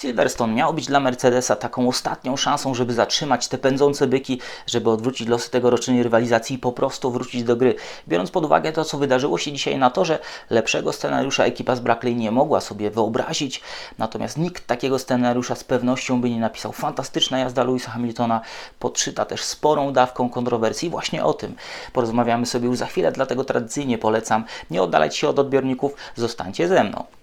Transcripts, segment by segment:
Silverstone miał być dla Mercedesa taką ostatnią szansą, żeby zatrzymać te pędzące byki, żeby odwrócić losy tegorocznej rywalizacji i po prostu wrócić do gry. Biorąc pod uwagę to, co wydarzyło się dzisiaj na torze, lepszego scenariusza ekipa z Brackley nie mogła sobie wyobrazić, natomiast nikt takiego scenariusza z pewnością by nie napisał. Fantastyczna jazda Louisa Hamiltona, podszyta też sporą dawką kontrowersji. Właśnie o tym porozmawiamy sobie już za chwilę, dlatego tradycyjnie polecam nie oddalać się od odbiorników, zostańcie ze mną.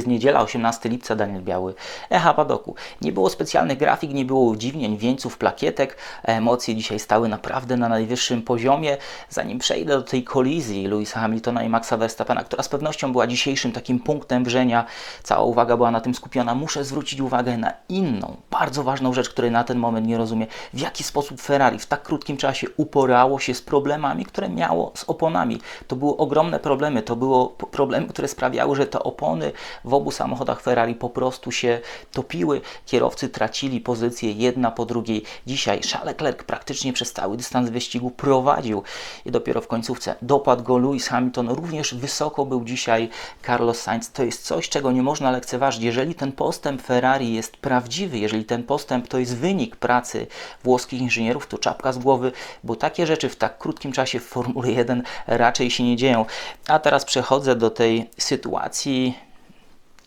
Jest niedziela, 18 lipca, Daniel Biały, Echa Padoku. Nie było specjalnych grafik, nie było udziwnień, wieńców, plakietek. Emocje dzisiaj stały naprawdę na najwyższym poziomie. Zanim przejdę do tej kolizji Louisa Hamiltona i Maxa Verstappena, która z pewnością była dzisiejszym takim punktem wrzenia, cała uwaga była na tym skupiona, muszę zwrócić uwagę na inną, bardzo ważną rzecz, której na ten moment nie rozumiem. W jaki sposób Ferrari w tak krótkim czasie uporało się z problemami, które miało z oponami. To były ogromne problemy, to były problemy, które sprawiały, że te opony w obu samochodach Ferrari po prostu się topiły. Kierowcy tracili pozycję jedna po drugiej. Dzisiaj Charles Leclerc praktycznie przez cały dystans wyścigu prowadził i dopiero w końcówce dopadł go Lewis Hamilton. Również wysoko był dzisiaj Carlos Sainz. To jest coś, czego nie można lekceważyć. Jeżeli ten postęp Ferrari jest prawdziwy, jeżeli ten postęp to jest wynik pracy włoskich inżynierów, to czapka z głowy, bo takie rzeczy w tak krótkim czasie w Formule 1 raczej się nie dzieją. A teraz przechodzę do tej sytuacji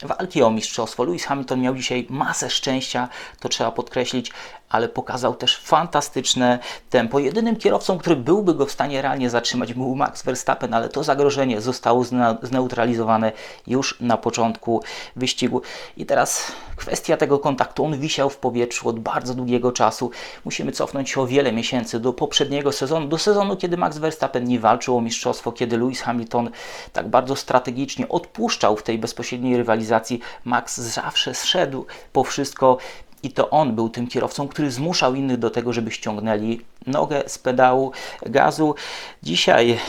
walki o mistrzostwo. Lewis Hamilton miał dzisiaj masę szczęścia, to trzeba podkreślić, ale pokazał też fantastyczne tempo. Jedynym kierowcą, który byłby go w stanie realnie zatrzymać, był Max Verstappen, ale to zagrożenie zostało zneutralizowane już na początku wyścigu. I teraz kwestia tego kontaktu. On wisiał w powietrzu od bardzo długiego czasu. Musimy cofnąć się o wiele miesięcy do poprzedniego sezonu, do sezonu, kiedy Max Verstappen nie walczył o mistrzostwo, kiedy Lewis Hamilton tak bardzo strategicznie odpuszczał w tej bezpośredniej rywalizacji. Max zawsze zszedł po wszystko i to on był tym kierowcą, który zmuszał innych do tego, żeby ściągnęli nogę z pedału gazu. Dzisiaj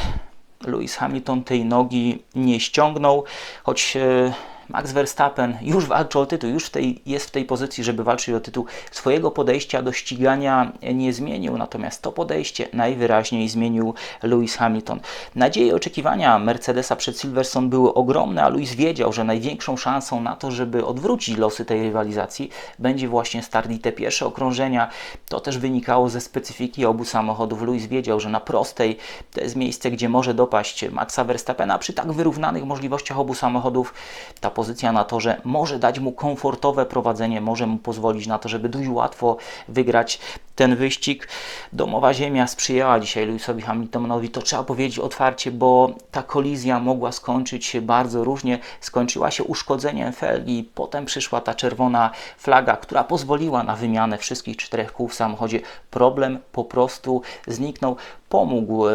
Lewis Hamilton tej nogi nie ściągnął, choć e, Max Verstappen już walczy o tytuł, już w tej, jest w tej pozycji, żeby walczyć o tytuł. Swojego podejścia do ścigania nie zmienił, natomiast to podejście najwyraźniej zmienił Lewis Hamilton. Nadzieje i oczekiwania Mercedesa przed Silverstone były ogromne, a Lewis wiedział, że największą szansą na to, żeby odwrócić losy tej rywalizacji, będzie właśnie start i te pierwsze okrążenia. To też wynikało ze specyfiki obu samochodów. Lewis wiedział, że na prostej to jest miejsce, gdzie może dopaść Maxa Verstappena. Przy tak wyrównanych możliwościach obu samochodów ta pozycja na torze może dać mu komfortowe prowadzenie, może mu pozwolić na to, żeby dość łatwo wygrać ten wyścig. Domowa ziemia sprzyjała dzisiaj Lewisowi Hamiltonowi, to trzeba powiedzieć otwarcie, bo ta kolizja mogła skończyć się bardzo różnie. Skończyła się uszkodzeniem felgi, potem przyszła ta czerwona flaga, która pozwoliła na wymianę wszystkich czterech kół w samochodzie. Problem po prostu zniknął. Pomógł e,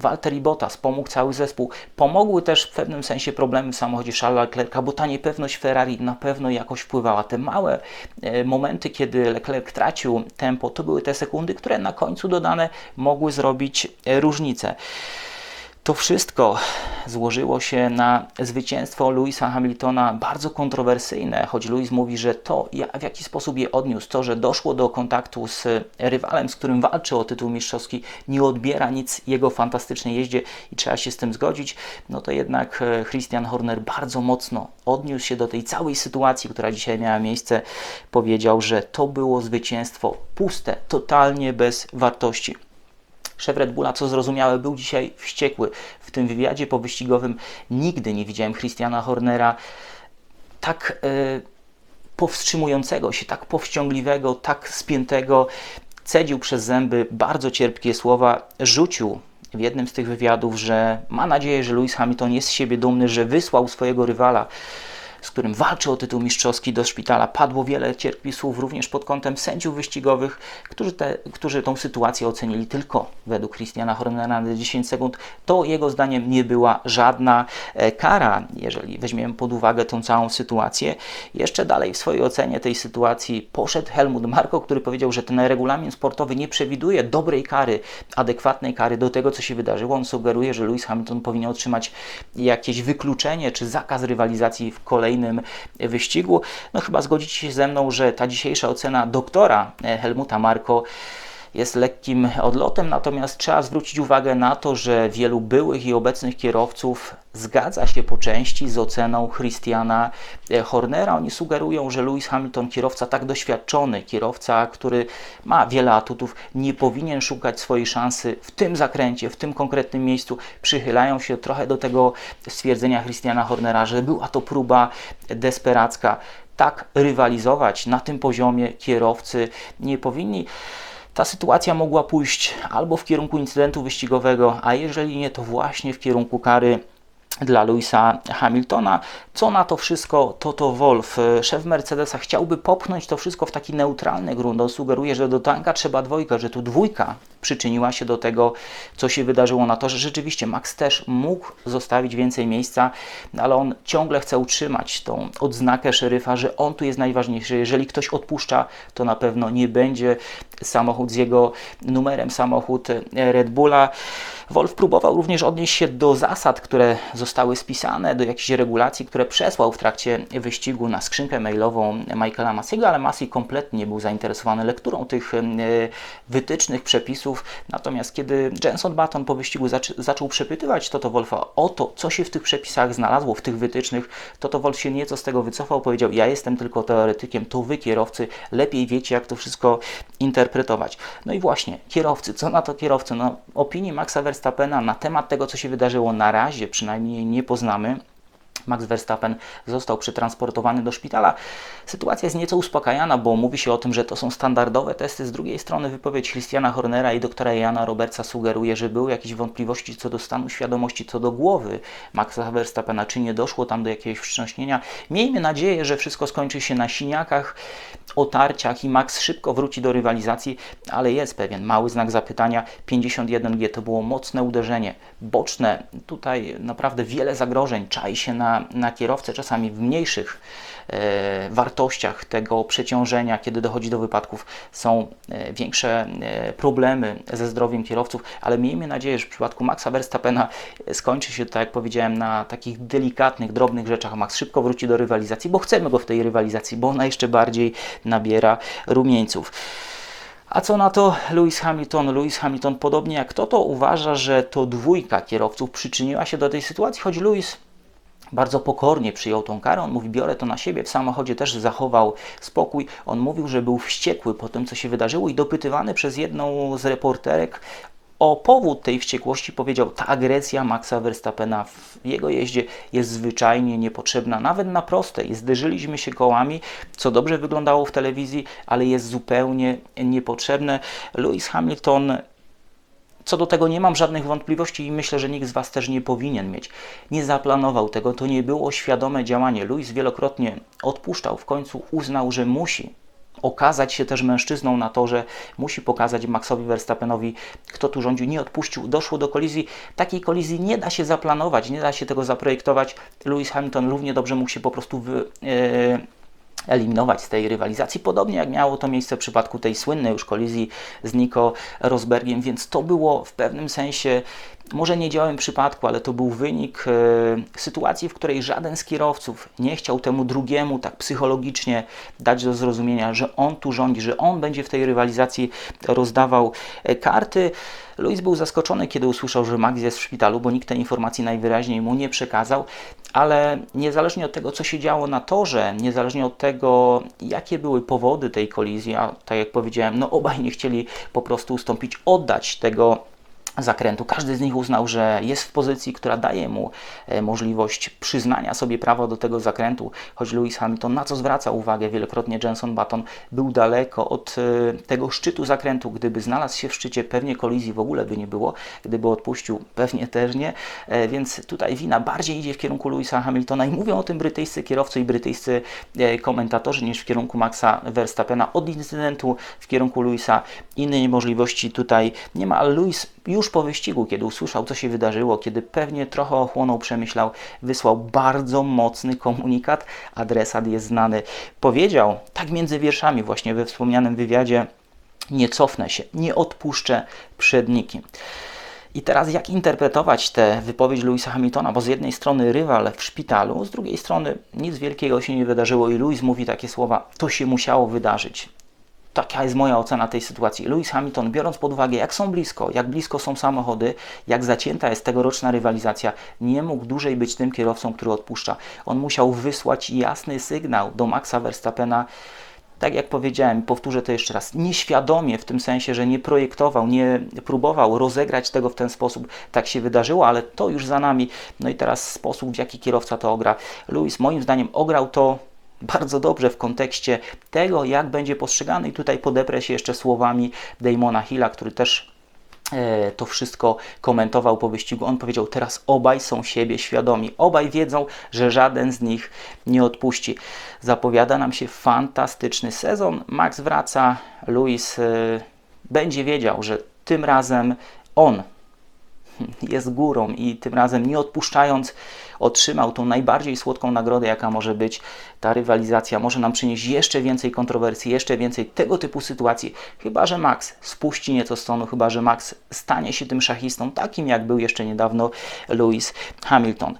Walter Bottas, pomógł cały zespół. Pomogły też w pewnym sensie problemy w samochodzie Charlesa Leclerca, bo ta niepewność Ferrari na pewno jakoś wpływała. Te małe e, momenty, kiedy Leclerc tracił tempo, to były te sekundy, które na końcu dodane mogły zrobić e, różnicę. To wszystko złożyło się na zwycięstwo Louisa Hamiltona, bardzo kontrowersyjne, choć Louis mówi, że to w jaki sposób je odniósł, to, że doszło do kontaktu z rywalem, z którym walczy o tytuł mistrzowski, nie odbiera nic jego fantastycznej jeździe i trzeba się z tym zgodzić, no to jednak e, Christian Horner bardzo mocno odniósł się do tej całej sytuacji, która dzisiaj miała miejsce. Powiedział, że to było zwycięstwo puste, totalnie bez wartości. Szef Red Bulla, co zrozumiałe, był dzisiaj wściekły. W tym wywiadzie powyścigowym nigdy nie widziałem Christiana Hornera tak e, powstrzymującego się, tak powściągliwego, tak spiętego. Cedził przez zęby bardzo cierpkie słowa, rzucił w jednym z tych wywiadów, że ma nadzieję, że Lewis Hamilton jest z siebie dumny, że wysłał swojego rywala z którym walczy o tytuł mistrzowski do szpitala. Padło wiele cierpkich słów również pod kątem sędziów wyścigowych, którzy, te, którzy tą sytuację ocenili tylko według Christiana Hornera na 10 sekund. To jego zdaniem nie była żadna e, kara, jeżeli weźmiemy pod uwagę tą całą sytuację. Jeszcze dalej w swojej ocenie tej sytuacji poszedł Helmut Marko, który powiedział, że ten regulamin sportowy nie przewiduje dobrej kary, adekwatnej kary do tego, co się wydarzyło. On sugeruje, że Lewis Hamilton powinien otrzymać jakieś wykluczenie czy zakaz rywalizacji w kolejnym kolejnym wyścigu. No chyba zgodzicie się ze mną, że ta dzisiejsza ocena doktora Helmuta Marko jest lekkim odlotem, natomiast trzeba zwrócić uwagę na to, że wielu byłych i obecnych kierowców zgadza się po części z oceną Christiana e, Hornera. Oni sugerują, że Lewis Hamilton, kierowca tak doświadczony, kierowca, który ma wiele atutów, nie powinien szukać swojej szansy w tym zakręcie, w tym konkretnym miejscu. Przychylają się trochę do tego stwierdzenia Christiana Hornera, że była to próba desperacka. Tak rywalizować na tym poziomie kierowcy nie powinni. Ta sytuacja mogła pójść albo w kierunku incydentu wyścigowego, a jeżeli nie, to właśnie w kierunku kary dla Louisa Hamiltona. Co na to wszystko Toto Wolf, szef Mercedesa, chciałby popchnąć to wszystko w taki neutralny grunt. On sugeruje, że do tanka trzeba dwojka, że tu dwójka przyczyniła się do tego, co się wydarzyło na to, że rzeczywiście Max też mógł zostawić więcej miejsca, ale on ciągle chce utrzymać tą odznakę szeryfa, że on tu jest najważniejszy. Jeżeli ktoś odpuszcza, to na pewno nie będzie samochód z jego numerem, samochód Red Bulla. Wolf próbował również odnieść się do zasad, które zostały spisane, do jakichś regulacji, które przesłał w trakcie wyścigu na skrzynkę mailową Michaela Massiego, ale Massi kompletnie nie był zainteresowany lekturą tych e, wytycznych, przepisów. Natomiast kiedy Jenson Button po wyścigu zaczął przepytywać Toto Wolfa o to, co się w tych przepisach znalazło, w tych wytycznych, Toto Wolf się nieco z tego wycofał, powiedział, ja jestem tylko teoretykiem, to wy kierowcy lepiej wiecie, jak to wszystko interpretować. No i właśnie, kierowcy, co na to kierowcy? No, opinii Maxa Verstappen Verstappena na temat tego, co się wydarzyło na razie, przynajmniej nie poznamy. Max Verstappen został przetransportowany do szpitala. Sytuacja jest nieco uspokajana, bo mówi się o tym, że to są standardowe testy. Z drugiej strony wypowiedź Christiana Hornera i doktora Jana Robertsa sugeruje, że były jakieś wątpliwości co do stanu świadomości, co do głowy Maxa Verstappena, czy nie doszło tam do jakiegoś wstrząśnienia. Miejmy nadzieję, że wszystko skończy się na siniakach, otarciach i Max szybko wróci do rywalizacji, ale jest pewien mały znak zapytania. 51G to było mocne uderzenie, boczne. Tutaj naprawdę wiele zagrożeń czai się na na, kierowcę, czasami w mniejszych e, wartościach tego przeciążenia, kiedy dochodzi do wypadków, są e, większe e, problemy ze zdrowiem kierowców, ale miejmy nadzieję, że w przypadku Maxa Verstappena skończy się to, tak jak powiedziałem, na takich delikatnych, drobnych rzeczach. Max szybko wróci do rywalizacji, bo chcemy go w tej rywalizacji, bo ona jeszcze bardziej nabiera rumieńców. A co na to Lewis Hamilton? Lewis Hamilton, podobnie jak kto to uważa, że to dwójka kierowców przyczyniła się do tej sytuacji, choć Lewis bardzo pokornie przyjął tą karę. On mówi, biorę to na siebie. W samochodzie też zachował spokój. On mówił, że był wściekły po tym, co się wydarzyło i dopytywany przez jedną z reporterek o powód tej wściekłości powiedział, ta agresja Maxa Verstappena w jego jeździe jest zwyczajnie niepotrzebna, nawet na prostej. Zderzyliśmy się kołami, co dobrze wyglądało w telewizji, ale jest zupełnie niepotrzebne. Lewis Hamilton co do tego nie mam żadnych wątpliwości i myślę, że nikt z Was też nie powinien mieć. Nie zaplanował tego, to nie było świadome działanie. Luis wielokrotnie odpuszczał, w końcu uznał, że musi okazać się też mężczyzną na to, że musi pokazać Maxowi Verstappenowi, kto tu rządził, nie odpuścił, doszło do kolizji. Takiej kolizji nie da się zaplanować, nie da się tego zaprojektować. Lewis Hamilton równie dobrze mógł się po prostu wy, yy, eliminować z tej rywalizacji, podobnie jak miało to miejsce w przypadku tej słynnej już kolizji z Nico Rosbergiem, więc to było w pewnym sensie może nie działem przypadku, ale to był wynik e, sytuacji, w której żaden z kierowców nie chciał temu drugiemu tak psychologicznie dać do zrozumienia, że on tu rządzi, że on będzie w tej rywalizacji rozdawał e, karty. Luis był zaskoczony, kiedy usłyszał, że Max jest w szpitalu, bo nikt tej informacji najwyraźniej mu nie przekazał, ale niezależnie od tego, co się działo na torze, niezależnie od tego, jakie były powody tej kolizji, a tak jak powiedziałem, no obaj nie chcieli po prostu ustąpić, oddać tego zakrętu. Każdy z nich uznał, że jest w pozycji, która daje mu e, możliwość przyznania sobie prawa do tego zakrętu, choć Lewis Hamilton, na co zwraca uwagę wielokrotnie Jenson Button, był daleko od e, tego szczytu zakrętu. Gdyby znalazł się w szczycie, pewnie kolizji w ogóle by nie było. Gdyby odpuścił, pewnie też nie. E, więc tutaj wina bardziej idzie w kierunku Lewisa Hamiltona i mówią o tym brytyjscy kierowcy i brytyjscy komentatorzy niż w kierunku Maxa Verstappena. Od incydentu w kierunku Lewisa innej możliwości tutaj nie ma, ale Lewis już po wyścigu, kiedy usłyszał, co się wydarzyło, kiedy pewnie trochę ochłonął, przemyślał, wysłał bardzo mocny komunikat. Adresat jest znany. Powiedział, tak między wierszami, właśnie we wspomnianym wywiadzie, nie cofnę się, nie odpuszczę przed nikim. I teraz jak interpretować tę wypowiedź Louisa Hamiltona? Bo z jednej strony rywal w szpitalu, z drugiej strony nic wielkiego się nie wydarzyło i Louis mówi takie słowa, to się musiało wydarzyć. Taka jest moja ocena tej sytuacji. Lewis Hamilton, biorąc pod uwagę, jak są blisko, jak blisko są samochody, jak zacięta jest tegoroczna rywalizacja, nie mógł dłużej być tym kierowcą, który odpuszcza. On musiał wysłać jasny sygnał do Maxa Verstappena, tak jak powiedziałem, powtórzę to jeszcze raz, nieświadomie w tym sensie, że nie projektował, nie próbował rozegrać tego w ten sposób, tak się wydarzyło, ale to już za nami. No i teraz sposób, w jaki kierowca to ogra. Lewis moim zdaniem ograł to bardzo dobrze w kontekście tego, jak będzie postrzegany i tutaj podeprę się jeszcze słowami Damona Hilla, który też e, to wszystko komentował po wyścigu. On powiedział: Teraz obaj są siebie świadomi, obaj wiedzą, że żaden z nich nie odpuści. Zapowiada nam się fantastyczny sezon. Max wraca, Luis e, będzie wiedział, że tym razem on jest górą i tym razem nie odpuszczając otrzymał tą najbardziej słodką nagrodę, jaka może być. Ta rywalizacja może nam przynieść jeszcze więcej kontrowersji, jeszcze więcej tego typu sytuacji. Chyba, że Max spuści nieco stonu, chyba, że Max stanie się tym szachistą, takim jak był jeszcze niedawno Lewis Hamilton.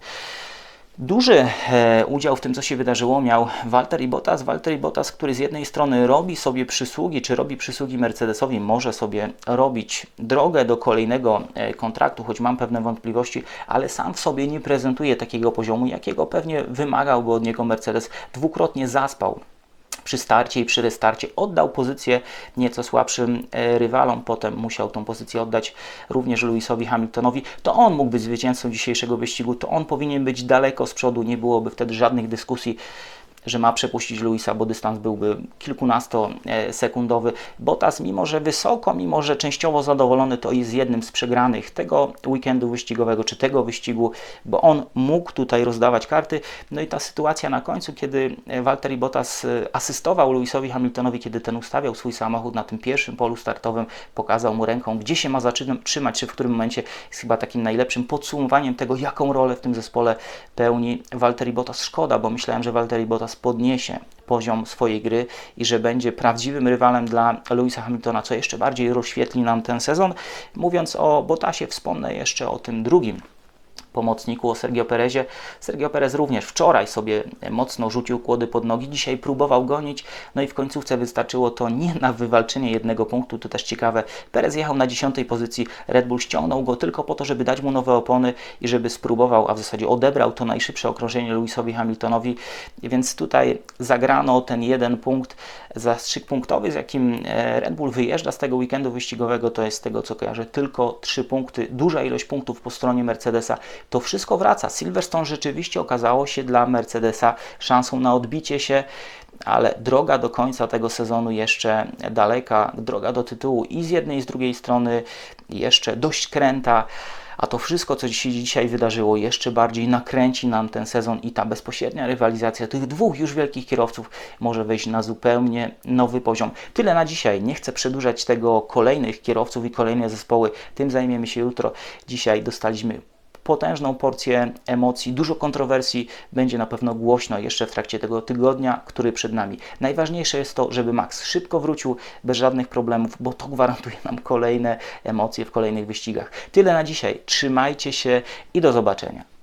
Duży e, udział w tym, co się wydarzyło, miał Walter Bottas. Walter Bottas, który z jednej strony robi sobie przysługi, czy robi przysługi Mercedesowi, może sobie robić drogę do kolejnego e, kontraktu, choć mam pewne wątpliwości, ale sam w sobie nie prezentuje takiego poziomu, jakiego pewnie wymagałby od niego Mercedes. Dwukrotnie zaspał przy starcie i przy restarcie oddał pozycję nieco słabszym e, rywalom, potem musiał tą pozycję oddać również Lewisowi Hamiltonowi, to on mógł być zwycięzcą dzisiejszego wyścigu, to on powinien być daleko z przodu, nie byłoby wtedy żadnych dyskusji że ma przepuścić Luisa, bo dystans byłby kilkunastosekundowy. Bottas, mimo że wysoko, mimo że częściowo zadowolony, to jest jednym z przegranych tego weekendu wyścigowego, czy tego wyścigu, bo on mógł tutaj rozdawać karty. No i ta sytuacja na końcu, kiedy Valtteri Bottas asystował Luisowi Hamiltonowi, kiedy ten ustawiał swój samochód na tym pierwszym polu startowym, pokazał mu ręką, gdzie się ma zatrzymać, czy w którym momencie jest chyba takim najlepszym podsumowaniem tego, jaką rolę w tym zespole pełni Valtteri Bottas. Szkoda, bo myślałem, że Valtteri Bottas teraz podniesie poziom swojej gry i że będzie prawdziwym rywalem dla Louisa Hamiltona, co jeszcze bardziej rozświetli nam ten sezon. Mówiąc o Botasie, wspomnę jeszcze o tym drugim pomocniku, o Sergio Perezie. Sergio Perez również wczoraj sobie mocno rzucił kłody pod nogi, dzisiaj próbował gonić, no i w końcówce wystarczyło to nie na wywalczenie jednego punktu, to też ciekawe. Perez jechał na dziesiątej pozycji, Red Bull ściągnął go tylko po to, żeby dać mu nowe opony i żeby spróbował, a w zasadzie odebrał to najszybsze okrążenie Lewisowi Hamiltonowi, więc tutaj zagrano ten jeden punkt, zastrzyk punktowy, z jakim e, Red Bull wyjeżdża z tego weekendu wyścigowego, to jest z tego co kojarzę tylko trzy punkty, duża ilość punktów po stronie Mercedesa, to wszystko wraca. Silverstone rzeczywiście okazało się dla Mercedesa szansą na odbicie się, ale droga do końca tego sezonu jeszcze daleka, droga do tytułu i z jednej i z drugiej strony jeszcze dość kręta. A to wszystko, co się dzisiaj wydarzyło, jeszcze bardziej nakręci nam ten sezon i ta bezpośrednia rywalizacja tych dwóch już wielkich kierowców może wejść na zupełnie nowy poziom. Tyle na dzisiaj. Nie chcę przedłużać tego kolejnych kierowców i kolejne zespoły. Tym zajmiemy się jutro. Dzisiaj dostaliśmy potężną porcję emocji, dużo kontrowersji, będzie na pewno głośno jeszcze w trakcie tego tygodnia, który przed nami. Najważniejsze jest to, żeby Max szybko wrócił bez żadnych problemów, bo to gwarantuje nam kolejne emocje w kolejnych wyścigach. Tyle na dzisiaj. Trzymajcie się i do zobaczenia.